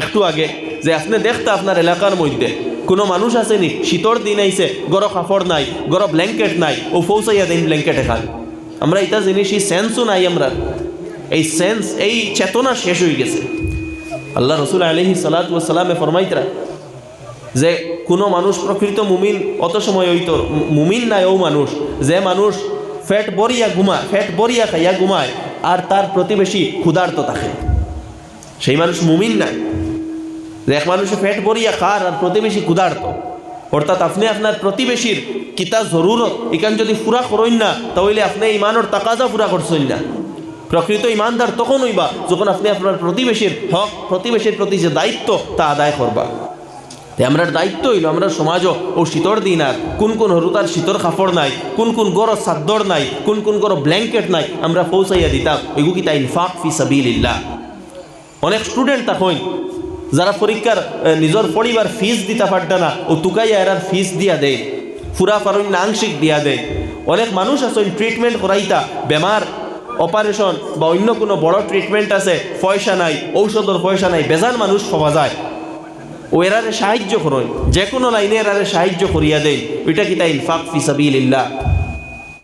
একটু আগে, যে আপনি দেখতে আপনার এলাকার মধ্যে, কোনো মানুষ আসেনি শীতর দিন আইসে গরম কাপড় নাই গরম ব্ল্যাঙ্কেট নাই ও ফৌসাইয়া দিন ব্ল্যাঙ্কেট খান আমরা এটা জিনিস এই সেন্সও নাই আমরা। এই সেন্স এই চেতনা শেষ হয়ে গেছে। আল্লাহ রসুল আলহি সালাতামে ফরমাইতরা, যে কোনো মানুষ প্রকৃত মুমিন, অত সময় হইতো, মুমিন নাই ও মানুষ, যে মানুষ ফ্যাট বরিয়া ঘুমায় ফ্যাট বরিয়া খাইয়া ঘুমায়, আর তার প্রতিবেশী ক্ষুধার্ত থাকে। সেই মানুষ মুমিন নাই। এক মানুষে ফ্যাট বরিয়া খার আর প্রতিবেশী ক্ষুধার্ত। অর্থাৎ আপনি আপনার প্রতিবেশীর কিতা জরুরত, এখান যদি পুরা করেন না, তাহলে আপনি ইমানোর তাকাজা পুরা করছেন না। প্রকৃত ইমানদার তখন হইবা যখন আপনি আপনার প্রতিবেশীর হক, প্রতিবেশীর প্রতি যে দায়িত্ব, তা আদায় করবা। আমরা দায়িত্ব হইল, আমরা সমাজও, ও শীতর দিন আর, কোন কোন হরুতার শীতর কাপড় নাই, কোন কোন গরো সাদ্দর নাই, কোন কোন গরো ব্ল্যাঙ্কেট নাই, আমরা পৌঁছাইয়া দিতাম। এগু কি তাই ইনফাক ফি সাবিলিল্লাহ। অনেক স্টুডেন্ট তখন যারা পরীক্ষার নিজের পরিবার ফিস দিতে পারত না, ও তুকাইয়া এরার ফিস দিয়া দেয়, ফুরা পারণ না আংশিক দিয়া দেয়। অনেক মানুষ আছে ট্রিটমেন্ট করাইতা, বেমার অপারেশন বা অন্য কোনো বড় ট্রিটমেন্ট আছে, পয়সা নাই, ঔষধের পয়সা নাই বেজান মানুষ পাওয়া যায়। ও এরারে সাহায্য করুন, যে কোনো লাইনে এরারে সাহায্য করিয়া দেয়, ওইটা কি তাই ইনফাক ফি সাবিলিল্লাহ।